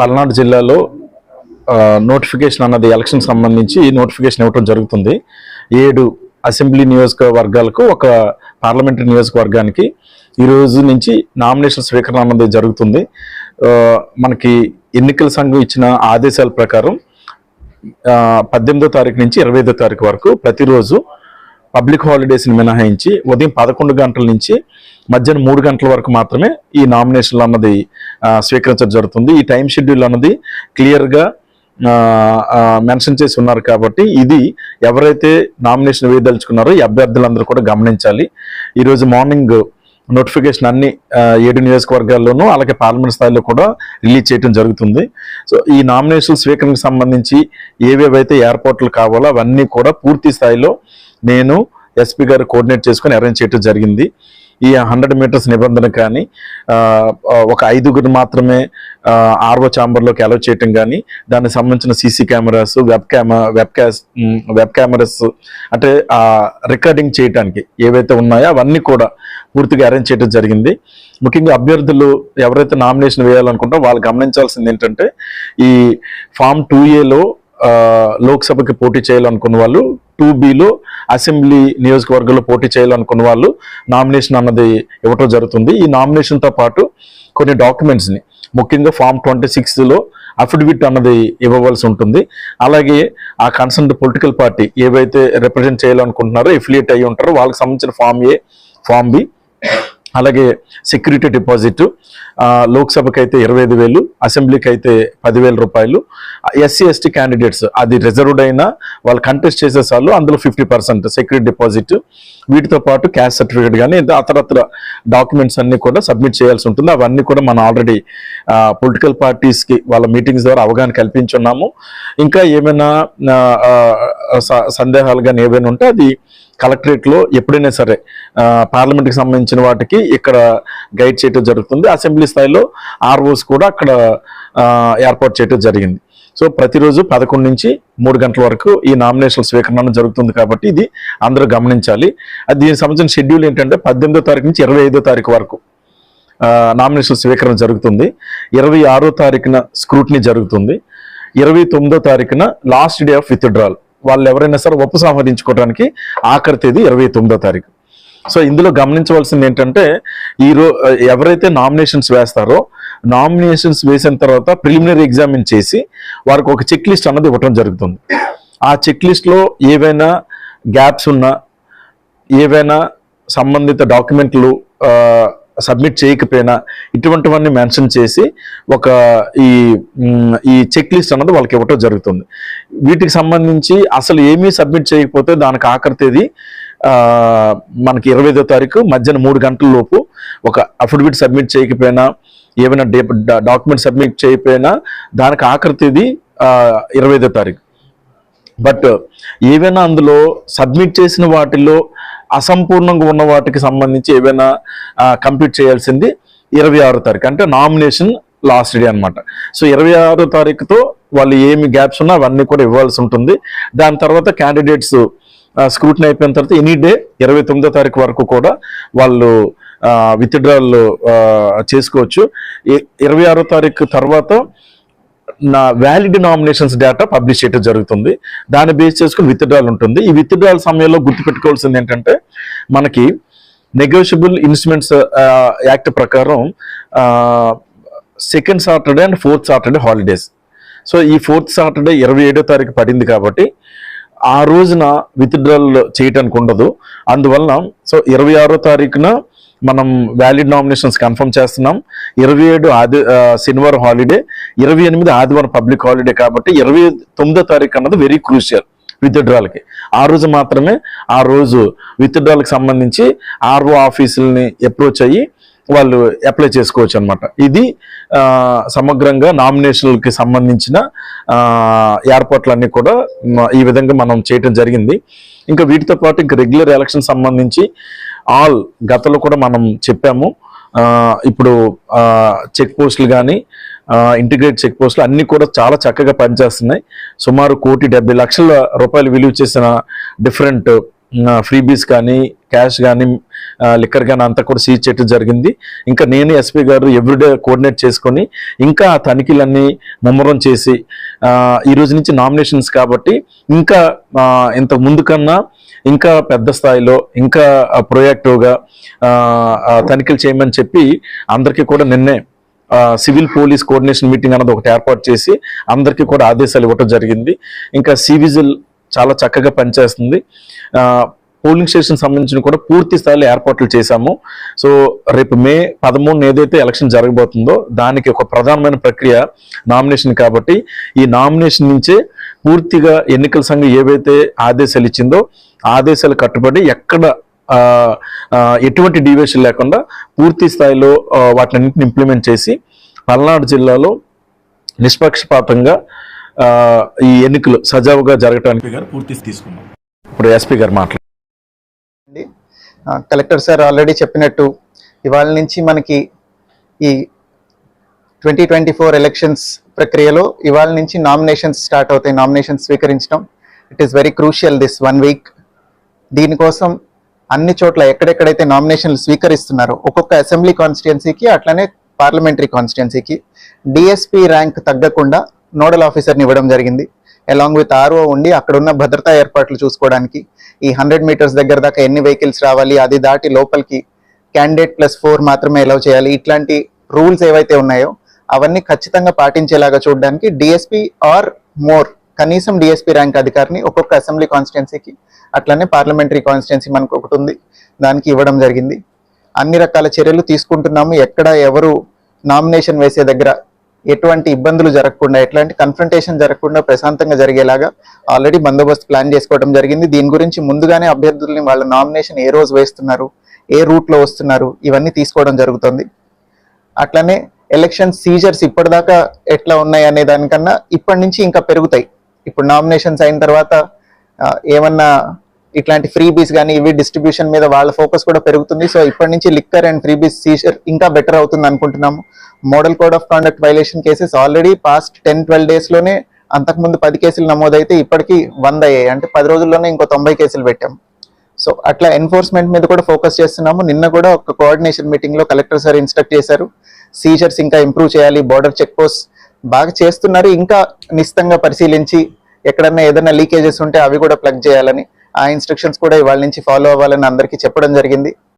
పల్నాడు జిల్లాలో నోటిఫికేషన్ అన్నది ఎలక్షన్ సంబంధించి నోటిఫికేషన్ ఇవ్వడం జరుగుతుంది. ఏడు అసెంబ్లీ నియోజకవర్గాలకు ఒక పార్లమెంటరీ నియోజకవర్గానికి ఈ రోజు నుంచి నామినేషన్ స్వీకరణ అన్నది జరుగుతుంది. మనకి ఎన్నికల సంఘం ఇచ్చిన ఆదేశాల ప్రకారం పద్దెనిమిదో తారీఖు నుంచి ఇరవై ఐదో తారీఖు వరకు ప్రతిరోజు పబ్లిక్ హాలిడేస్ని మినహాయించి ఉదయం పదకొండు గంటల నుంచి మధ్యాహ్నం మూడు గంటల వరకు మాత్రమే ఈ నామినేషన్లు అన్నది స్వీకరించడం జరుగుతుంది. ఈ టైం షెడ్యూల్ అన్నది క్లియర్గా మెన్షన్ చేసి ఉన్నారు కాబట్టి ఇది ఎవరైతే నామినేషన్ వేయదలుచుకున్నారో ఈ అభ్యర్థులందరూ కూడా గమనించాలి. ఈరోజు మార్నింగ్ నోటిఫికేషన్ అన్ని ఏడు నియోజకవర్గాల్లోనూ అలాగే పార్లమెంట్ స్థాయిలో కూడా రిలీజ్ చేయడం జరుగుతుంది. సో ఈ నామినేషన్ స్వీకరణకు సంబంధించి ఏవేవైతే ఏర్పాట్లు కావాలో అవన్నీ కూడా పూర్తి స్థాయిలో నేను ఎస్పీ గారు కోఆర్డినేట్ చేసుకొని అరేంజ్ చేయడం జరిగింది. ఈ హండ్రెడ్ మీటర్స్ నిబంధన కానీ ఒక ఐదుగురు మాత్రమే ఆర్ఓ ఛాంబర్లోకి అలౌ చేయటం కానీ దానికి సంబంధించిన CC cameras web camera web cams web cameras అంటే రికార్డింగ్ చేయడానికి ఏవైతే ఉన్నాయో అవన్నీ కూడా పూర్తిగా అరేంజ్ చేయడం జరిగింది. ముఖ్యంగా అభ్యర్థులు ఎవరైతే నామినేషన్ వేయాలనుకుంటారో వాళ్ళు గమనించాల్సింది ఏంటంటే ఈ ఫామ్ టూ ఏలో లోక్సభకి పోటీ చేయాలనుకున్న వాళ్ళు టూ బిలో అసెంబ్లీ నియోజకవర్గంలో పోటీ చేయాలనుకున్న వాళ్ళు నామినేషన్ అన్నది ఇవ్వటం జరుగుతుంది. ఈ నామినేషన్తో పాటు కొన్ని డాక్యుమెంట్స్ని ముఖ్యంగా ఫామ్ ట్వంటీ సిక్స్లో అఫిడవిట్ అన్నది ఇవ్వవలసి ఉంటుంది. అలాగే ఆ కన్సర్న్ పొలిటికల్ పార్టీ ఏవైతే రిప్రజెంట్ చేయాలనుకుంటున్నారో ఎఫిలియేట్ అయ్యి ఉంటారో వాళ్ళకి సంబంధించిన ఫామ్ ఏ ఫామ్ బి అలాగే సెక్యూరిటీ డిపాజిట్ లోక్సభకి అయితే ఇరవై ఐదు వేలు అసెంబ్లీకి అయితే పదివేల రూపాయలు. ఎస్సీ ఎస్టీ క్యాండిడేట్స్ అది రిజర్వ్డ్ అయినా వాళ్ళు కంటెస్ట్ చేసే సార్లు అందులో ఫిఫ్టీ పర్సెంట్ సెక్యూరిటీ డిపాజిట్ వీటితో పాటు క్యాష్ సర్టిఫికేట్ కానీ అతరత్ర డాక్యుమెంట్స్ అన్నీ కూడా సబ్మిట్ చేయాల్సి ఉంటుంది. అవన్నీ కూడా మనం ఆల్రెడీ పొలిటికల్ పార్టీస్కి వాళ్ళ మీటింగ్స్ ద్వారా అవగాహన కల్పించున్నాము. ఇంకా ఏమైనా స- సందేహాలు కానీ ఏవైనా ఉంటే అది కలెక్టరేట్లో ఎప్పుడైనా సరే పార్లమెంట్కి సంబంధించిన వాటికి ఇక్కడ గైడ్ చేయటం జరుగుతుంది. అసెంబ్లీ స్థాయిలో ఆర్ఓస్ కూడా అక్కడ ఏర్పాటు చేయటం జరిగింది. సో ప్రతిరోజు పదకొండు నుంచి మూడు గంటల వరకు ఈ నామినేషన్ స్వీకరణ జరుగుతుంది కాబట్టి ఇది అందరూ గమనించాలి. అది దీనికి సంబంధించిన షెడ్యూల్ ఏంటంటే పద్దెనిమిదో తారీఖు నుంచి ఇరవై ఐదో తారీఖు వరకు నామినేషన్ స్వీకరణ జరుగుతుంది. ఇరవై ఆరో తారీఖున స్క్రూటినీ జరుగుతుంది. ఇరవై తొమ్మిదో తారీఖున లాస్ట్ డే ఆఫ్ విత్డ్రాల్. వాళ్ళు ఎవరైనా సరే ఉపసంహరించుకోవడానికి ఆఖరి తేదీ ఇరవై తొమ్మిదో తారీఖు. సో ఇందులో గమనించవలసింది ఏంటంటే ఈరో ఎవరైతే నామినేషన్స్ వేస్తారో నామినేషన్స్ వేసిన తర్వాత ప్రిలిమినరీ ఎగ్జామిన్ చేసి వారికి ఒక చెక్ లిస్ట్ అన్నది ఇవ్వటం జరుగుతుంది. ఆ చెక్ లిస్ట్లో ఏవైనా గ్యాప్స్ ఉన్నా ఏవైనా సంబంధిత డాక్యుమెంట్లు సబ్మిట్ చేయకపోయినా ఇటువంటివన్నీ మెన్షన్ చేసి ఒక ఈ ఈ చెక్ లిస్ట్ అన్నది వాళ్ళకి ఇవ్వటం జరుగుతుంది. వీటికి సంబంధించి అసలు ఏమీ సబ్మిట్ చేయకపోతే దానికి ఆఖరి తేదీ మనకి ఇరవై ఐదో తారీఖు మధ్యాహ్నం మూడు గంటల లోపు ఒక అఫిడవిట్ సబ్మిట్ చేయకపోయినా ఏమైనా డాక్యుమెంట్ సబ్మిట్ చేయకపోయినా దానికి ఆఖరి తేదీ ఇరవై ఐదో తారీఖు. బట్ ఏవైనా అందులో సబ్మిట్ చేసిన వాటిలో అసంపూర్ణంగా ఉన్న వాటికి సంబంధించి ఏవైనా కంప్లీట్ చేయాల్సింది ఇరవై ఆరో తారీఖు. అంటే నామినేషన్ లాస్ట్ డే అన్నమాట. సో ఇరవై ఆరో తారీఖుతో వాళ్ళు ఏమి గ్యాప్స్ ఉన్నా అవన్నీ కూడా ఇవ్వాల్సి ఉంటుంది. దాని తర్వాత క్యాండిడేట్స్ స్క్రూటిన్ అయిపోయిన తర్వాత ఎనీ డే ఇరవై తొమ్మిదో తారీఖు వరకు కూడా వాళ్ళు విత్డ్రాల్ చేసుకోవచ్చు. ఇరవై ఆరో తారీఖు తర్వాత నా వ్యాలిడ్ నామినేషన్స్ డేటా పబ్లిష్ చేయడం జరుగుతుంది. దాన్ని బేస్ చేసుకుని విత్డ్రాల్ ఉంటుంది. ఈ విత్డ్రాల్ సమయంలో గుర్తుపెట్టుకోవాల్సింది ఏంటంటే మనకి నెగోషియబుల్ ఇన్స్ట్రుమెంట్స్ యాక్ట్ ప్రకారం second Saturday and fourth Saturday holidays so ఈ ఫోర్త్ సాటర్డే ఇరవై ఏడో తారీఖు పడింది కాబట్టి ఆ రోజున విత్డ్రాల్ చేయటానికి ఉండదు. అందువలన సో ఇరవై ఆరో తారీఖున మనం వ్యాలిడ్ నామినేషన్స్ కన్ఫర్మ్ చేస్తున్నాం. ఇరవై ఏడు ఆది శనివారం హాలిడే ఇరవై ఎనిమిది ఆదివారం పబ్లిక్ హాలిడే కాబట్టి ఇరవై తొమ్మిదో తారీఖు అన్నది వెరీ క్రూషియల్ విత్డ్రాల్కి ఆ రోజు మాత్రమే ఆ రోజు విత్డ్రాల్కి సంబంధించి ఆర్ఓ ఆఫీసుల్ని అప్రోచ్ అయ్యి వాళ్ళు అప్లై చేసుకోవచ్చు అనమాట ఇది సమగ్రంగా నామినేషన్లకి సంబంధించిన ఏర్పాట్లన్నీ కూడా ఈ విధంగా మనం చేయటం జరిగింది. ఇంకా వీటితో పాటు ఇంకా రెగ్యులర్ ఎలక్షన్ సంబంధించి ఆల్ గతంలో కూడా మనం చెప్పాము. ఇప్పుడు చెక్ పోస్టులు కానీ ఇంటిగ్రేట్ చెక్ పోస్టులు అన్నీ కూడా చాలా చక్కగా పనిచేస్తున్నాయి. సుమారు కోటి డెబ్బై లక్షల రూపాయలు విలువ చేసిన డిఫరెంట్ ఫ్రీబీస్ కానీ క్యాష్ కానీ లిక్కర్ కానీ అంతా కూడా సీజ్ చేయడం జరిగింది. ఇంకా నేను ఎస్పీ గారు ఎవ్రీడే కోఆర్డినేట్ చేసుకొని ఇంకా ఆ తనిఖీలన్నీ ముమ్మరం చేసి ఈరోజు ఈ రోజు నుంచి నామినేషన్స్ కాబట్టి ఇంకా ఇంత ముందు కన్నా ఇంకా పెద్ద స్థాయిలో ఇంకా ప్రొయాక్టివ్గా తనిఖీలు చేయమని చెప్పి అందరికీ కూడా నిన్నే సివిల్ పోలీస్ కోఆర్డినేషన్ మీటింగ్ అన్నది ఒకటి ఏర్పాటు చేసి అందరికీ కూడా ఆదేశాలు ఇవ్వటం జరిగింది. ఇంకా సివిజిల్ చాలా చక్కగా పనిచేస్తుంది. పోలింగ్ స్టేషన్ సంబంధించిన కూడా పూర్తి స్థాయిలో ఏర్పాట్లు చేశాము. సో రేపు మే పదమూడున ఏదైతే ఎలక్షన్ జరగబోతుందో దానికి ఒక ప్రధానమైన ప్రక్రియ నామినేషన్ కాబట్టి ఈ నామినేషన్ నుంచే పూర్తిగా ఎన్నికల సంఘం ఏవైతే ఆదేశాలు ఇచ్చిందో ఆదేశాలు కట్టుబడి ఎక్కడ ఎటువంటి డివేషన్ లేకుండా పూర్తి స్థాయిలో ఆ, వాటిని ఇంప్లిమెంట్ చేసి పల్నాడు జిల్లాలో నిష్పక్షపాతంగా ఈ ఎన్నికలు సజావుగా జరగడానికి గారు పూర్తి తీసుకున్నాం ఇప్పుడు ఎస్పీ గారు ఆ, కలెక్టర్ సార్ ఆల్రెడీ చెప్పినట్టు ఇవాళ నుంచి మనకి ఈ ట్వంటీ ట్వంటీ ఫోర్ ఎలక్షన్స్ ప్రక్రియలో ఇవాళ నుంచి నామినేషన్స్ స్టార్ట్ అవుతాయి నామినేషన్స్ స్వీకరించడం. It is very crucial this one week దీనికోసం అన్ని చోట్ల ఎక్కడెక్కడైతే నామినేషన్లు స్వీకరిస్తున్నారో ఒక్కొక్క అసెంబ్లీ కాన్స్టిట్యున్సీకి అట్లనే పార్లమెంటరీ కాన్స్టిట్యున్సీకి డిఎస్పీ ర్యాంక్ తగ్గకుండా నోడల్ ఆఫీసర్ని ఇవ్వడం జరిగింది. అలాంగ్ విత్ ఆర్ఓ ఉండి అక్కడ ఉన్న భద్రతా ఏర్పాట్లు చూసుకోవడానికి ఈ హండ్రెడ్ మీటర్స్ దగ్గర దాకా ఎన్ని వెహికల్స్ రావాలి అది దాటి లోపలికి క్యాండిడేట్ ప్లస్ ఫోర్ మాత్రమే అలౌ చేయాలి. ఇట్లాంటి రూల్స్ ఏవైతే ఉన్నాయో అవన్నీ ఖచ్చితంగా పాటించేలాగా చూడడానికి డిఎస్పీ ఆర్ మోర్ కనీసం డిఎస్పీ ర్యాంక్ అధికారిని ఒక్కొక్క అసెంబ్లీ కాన్స్టిట్యున్సీకి అట్లనే పార్లమెంటరీ కాన్స్టిట్యున్సీ మనకు ఒకటి ఉంది. దానికి ఇవ్వడం జరిగింది. అన్ని రకాల చర్యలు తీసుకుంటున్నాము. ఎక్కడ ఎవరు నామినేషన్ వేసే దగ్గర ఎటువంటి ఇబ్బందులు జరగకుండా ఎట్లాంటి కన్ఫ్రంటేషన్ జరగకుండా ప్రశాంతంగా జరిగేలాగా ఆల్రెడీ బందోబస్తు ప్లాన్ చేసుకోవడం జరిగింది. దీని గురించి ముందుగానే అభ్యర్థుల్ని వాళ్ళ నామినేషన్ ఏ రోజు వేస్తున్నారు ఏ రూట్లో వస్తున్నారు ఇవన్నీ తీసుకోవడం జరుగుతుంది. అట్లనే ఎలక్షన్ సీజర్స్ ఇప్పటిదాకా ఎట్లా ఉన్నాయి అనే దానికన్నా ఇప్పటి నుంచి ఇంకా పెరుగుతాయి. ఇప్పుడు నామినేషన్స్ అయిన తర్వాత ఏమన్నా ఇట్లాంటి ఫ్రీ బీస్ కానీ ఇవి డిస్ట్రిబ్యూషన్ మీద వాళ్ళ ఫోకస్ కూడా పెరుగుతుంది. సో ఇప్పటి నుంచి liquor and freebies seizure ఇంకా బెటర్ అవుతుంది అనుకుంటున్నాము. Model code of conduct violation cases already past ten twelve డేస్లోనే అంతకుముందు పది కేసులు నమోదైతే ఇప్పటికి వంద అయ్యాయి. అంటే పది రోజుల్లోనే ఇంకో తొంభై కేసులు పెట్టాం. సో అట్లా ఎన్ఫోర్స్మెంట్ మీద కూడా ఫోకస్ చేస్తున్నాము. నిన్న కూడా ఒక కోఆర్డినేషన్ మీటింగ్లో కలెక్టర్ సార్ ఇన్స్ట్రక్ట్ చేశారు. సీజర్స్ ఇంకా ఇంప్రూవ్ చేయాలి బార్డర్ చెక్ పోస్ట్ బాగా చేస్తున్నారు. ఇంకా నిశ్చితంగా పరిశీలించి ఎక్కడన్నా ఏదైనా లీకేజెస్ ఉంటే అవి కూడా ప్లగ్ చేయాలని ఆ ఇన్స్ట్రక్షన్స్ కూడా ఇవాళ నుంచి ఫాలో అవ్వాలని అందరికీ చెప్పడం జరిగింది.